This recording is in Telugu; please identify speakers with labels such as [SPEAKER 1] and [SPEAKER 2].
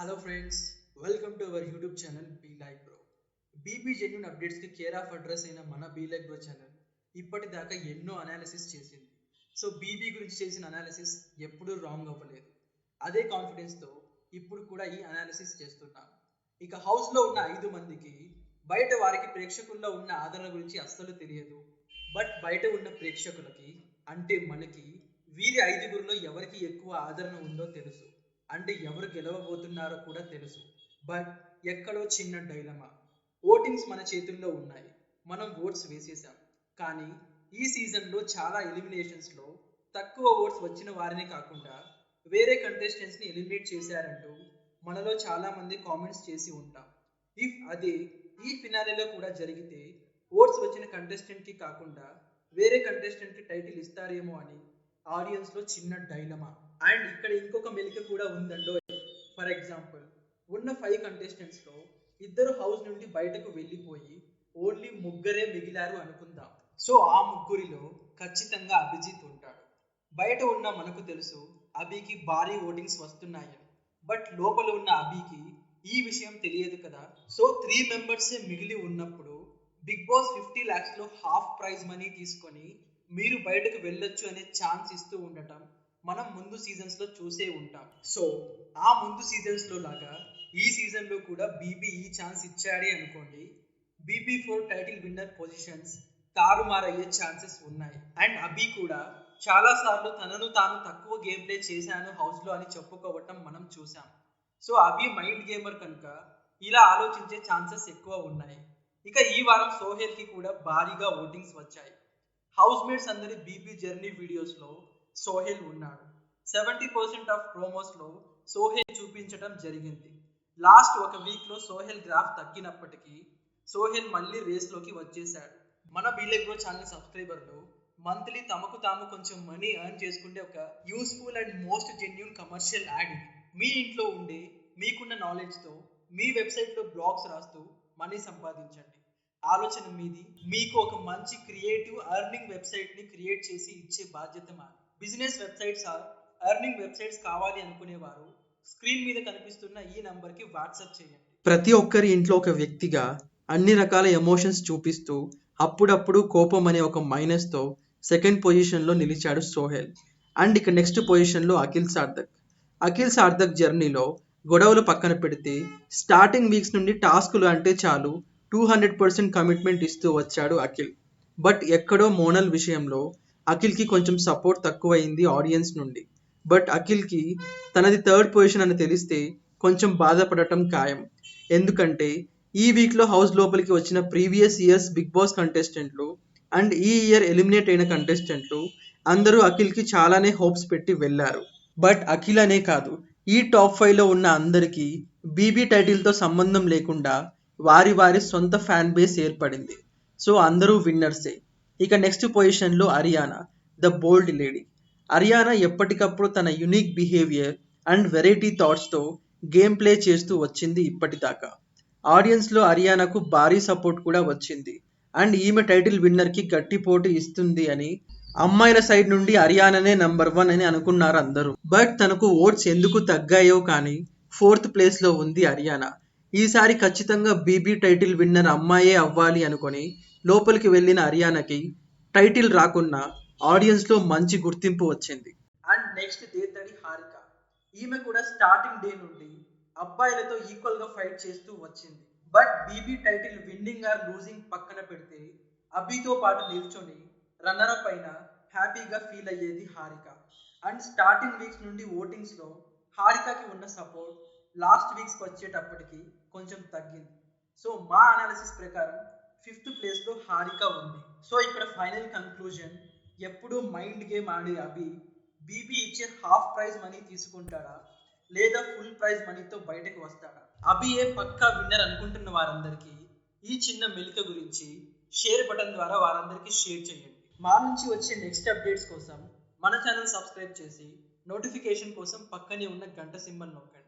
[SPEAKER 1] Hello friends welcome to our YouTube channel be like bro BB genuine అప్డేట్స్కి care of address అయిన మన బీ లైక్ బ్రో ఛానల్ ఇప్పటిదాకా ఎన్నో అనాలిసిస్ చేసింది. సో బీబీ గురించి చేసిన అనాలిసిస్ ఎప్పుడూ రాంగ్ అవ్వలేదు. అదే కాన్ఫిడెన్స్తో ఇప్పుడు కూడా ఈ అనాలిసిస్ చేస్తున్నాం. ఇక హౌస్లో ఉన్న ఐదు మందికి బయట వారికి ప్రేక్షకుల్లో ఉన్న ఆదరణ గురించి అస్సలు తెలియదు. బట్ బయట ఉన్న ప్రేక్షకులకి అంటే మనకి వీరి ఐదుగురిలో ఎవరికి ఎక్కువ ఆదరణ ఉందో తెలుసు. అంటే ఎవరు గెలవబోతున్నారో కూడా తెలుసు. బట్ ఎక్కడో చిన్న డైలమా. ఓటింగ్స్ మన చేతుల్లో ఉన్నాయి. మనం ఓట్స్ వేసేసాం కానీ ఈ సీజన్లో చాలా ఎలిమినేషన్స్లో తక్కువ ఓట్స్ వచ్చిన వారిని కాకుండా వేరే కంటెస్టెంట్స్ని ఎలిమినేట్ చేశారంటూ మనలో చాలామంది కామెంట్స్ చేసి ఉంటాం. ఇఫ్ అదే ఈ ఫినాలేలో కూడా జరిగితే ఓట్స్ వచ్చిన కంటెస్టెంట్కి కాకుండా వేరే కంటెస్టెంట్కి టైటిల్ ఇస్తారేమో అని ఆడియన్స్లో చిన్న డైలమా. అండ్ ఇక్కడ ఇంకొక మెలిక కూడా ఉందండో. ఫర్ ఎగ్జాంపుల్ ఉన్న ఫైవ్ కంటెస్టెంట్స్లో ఇద్దరు హౌస్ నుండి బయటకు వెళ్ళిపోయి ఓన్లీ ముగ్గురే మిగిలారు అనుకుందాం. సో ఆ ముగ్గురిలో ఖచ్చితంగా అభిజిత్ ఉంటాడు. బయట ఉన్న మనకు తెలుసు అభికి భారీ ఓటింగ్స్ వస్తున్నాయని బట్ లోపల ఉన్న అభికి ఈ విషయం తెలియదు కదా. సో త్రీ మెంబర్సే మిగిలి ఉన్నప్పుడు బిగ్ బాస్ ఫిఫ్టీ ల్యాక్స్లో హాఫ్ ప్రైజ్ మనీ తీసుకొని మీరు బయటకు వెళ్ళొచ్చు అనే ఛాన్స్ ఇస్తూ ఉండటం మనం ముందు సీజన్స్లో చూసే ఉంటాం. సో ఆ ముందు సీజన్స్లో లాగా ఈ సీజన్లో కూడా బీబీ ఈ ఛాన్స్ ఇచ్చాడే అనుకోండి. BB four title winner positions తారుమారయ్యే chances ఉన్నాయి. అండ్ అభి కూడా చాలా సార్లు తనను తాను తక్కువ గేమ్ ప్లే చేశాను హౌస్లో అని చెప్పుకోవటం మనం చూసాం సో అభి మైండ్ గేమర్ కనుక ఇలా ఆలోచించే ఛాన్సెస్ ఎక్కువ ఉన్నాయి. ఇక ఈ వారం సోహెల్కి కూడా భారీగా ఓటింగ్స్ వచ్చాయి. హౌస్ మేట్స్ అందరి బీబీ జర్నీ వీడియోస్లో సోహెల్ ఉన్నాడు. సెవెంటీ పర్సెంట్ ఆఫ్ ప్రోమోస్లో సోహెల్ చూపించడం జరిగింది. లాస్ట్ ఒక వీక్లో సోహెల్ గ్రాఫ్ తగ్గినప్పటికీ సోహెల్ మళ్ళీ రేస్లోకి వచ్చేసాడు మన బీలెగ్రో ఛానల్ సబ్స్క్రైబర్లు మంత్లీ తమకు తాము కొంచెం మనీ ఎర్న్ చేసుకుంటే ఒక useful and most genuine commercial ad ఇది. మీ ఇంట్లో ఉండే మీకున్న నాలెడ్జ్తో మీ వెబ్సైట్లో బ్లాగ్స్ రాస్తూ మనీ సంపాదించండి. ఆలోచన మీది. మీకు ఒక మంచి క్రియేటివ్ అర్నింగ్ వెబ్సైట్ని క్రియేట్ చేసి ఇచ్చే బాధ్యత మాది. Business websites or earning websites కావాలి అనుకునేవారు. స్క్రీన్ మీద కనిపిస్తున్న ఈ నంబర్కి వాట్సాప్ చేయండి. ప్రతి ఒక్కరి ఇంట్లో ఒక వ్యక్తిగా అన్ని రకాల ఎమోషన్స్ చూపిస్తూ అప్పుడప్పుడు కోపం అనే ఒక మైనస్తో సెకండ్ పొజిషన్లో నిలిచాడు సోహెల్. అండ్ ఇక నెక్స్ట్ పొజిషన్లో అఖిల్ సార్థక్. అఖిల్ సార్థక్ జర్నీలో గొడవలు పక్కన పెడితే స్టార్టింగ్ వీక్స్ నుండి టాస్కులు అంటే చాలు టూ హండ్రెడ్ పర్సెంట్ కమిట్మెంట్ ఇస్తూ వచ్చాడు అఖిల్. బట్ ఎక్కడో మోనల్ విషయంలో అఖిల్కి కొంచెం సపోర్ట్ తక్కువైంది ఆడియన్స్ నుండి. బట్ అఖిల్కి తనది థర్డ్ పొజిషన్ అని తెలిస్తే కొంచెం బాధపడటం ఖాయం. ఎందుకంటే ఈ వీక్లో హౌస్ లోపలికి వచ్చిన ప్రీవియస్ ఇయర్స్ బిగ్ బాస్ కంటెస్టెంట్లు అండ్ ఈ ఇయర్ ఎలిమినేట్ అయిన కంటెస్టెంట్లు అందరూ అఖిల్కి చాలానే హోప్స్ పెట్టి వెళ్ళారు. బట్ అఖిల్ అనే కాదు ఈ టాప్ ఫైవ్లో ఉన్న అందరికీ బీబీ టైటిల్తో సంబంధం లేకుండా వారి వారి సొంత ఫ్యాన్ బేస్ ఏర్పడింది. సో అందరూ విన్నర్సే ఇక నెక్స్ట్ పొజిషన్లో Ariyana the bold lady Ariyana ఎప్పటికప్పుడు తన యునిక్ బిహేవియర్ అండ్ వెరైటీ థాట్స్తో గేమ్ ప్లే చేస్తూ వచ్చింది ఇప్పటిదాకా. ఆడియన్స్లో అరియానాకు భారీ సపోర్ట్ కూడా వచ్చింది. అండ్ ఈమె టైటిల్ విన్నర్కి గట్టి పోటీ ఇస్తుంది అని అమ్మాయిల సైడ్ నుండి హర్యానానే నంబర్ వన్ అని అనుకున్నారు అందరూ. బట్ తనకు ఓట్స్ ఎందుకు తగ్గాయో కానీ ఫోర్త్ ప్లేస్లో ఉంది హర్యానా ఈసారి ఖచ్చితంగా బీబీ టైటిల్ విన్నర్ అమ్మాయే అవ్వాలి అనుకొని లోపలికి వెళ్ళిన హర్యానాకి టైటిల్ రాకున్నా ఆడియన్స్లో మంచి గుర్తింపు వచ్చింది. And next Dethadi Harika. ఈమె కూడా స్టార్టింగ్ డే నుండి అబ్బాయిలతో ఈక్వల్గా ఫైట్ చేస్తూ వచ్చింది. But BB title winning or losing పక్కన పెడితే అభితో పాటు నిల్చొని రన్నర్ అప్ అయినా హ్యాపీగా ఫీల్ అయ్యేది హారిక. అండ్ స్టార్టింగ్ వీక్స్ నుండి ఓటింగ్స్లో హారికకి ఉన్న సపోర్ట్ లాస్ట్ వీక్స్కి వచ్చేటప్పటికి కొంచెం తగ్గింది. సో మా అనాలిసిస్ ప్రకారం ఫిఫ్త్ ప్లేస్లో హారిక ఉంది. సో ఇక్కడ ఫైనల్ కన్క్లూజన్ ఎప్పుడు మైండ్ గేమ్ ఆడే అభి బీబీ ఇచ్చే హాఫ్ ప్రైజ్ మనీ తీసుకుంటాడా? లేదా ఫుల్ ప్రైజ్ మనీతో బయటకు వస్తాడా? అభియే పక్కా విన్నర్ అనుకుంటున్న వారందరికీ ఈ చిన్న మెలిక గురించి షేర్ బటన్ ద్వారా వారందరికీ షేర్ చేయండి. మా నుంచి వచ్చే నెక్స్ట్ అప్డేట్స్ కోసం మన ఛానల్ సబ్స్క్రైబ్ చేసి నోటిఫికేషన్ కోసం పక్కనే ఉన్న గంట సింబల్ నొక్కండి.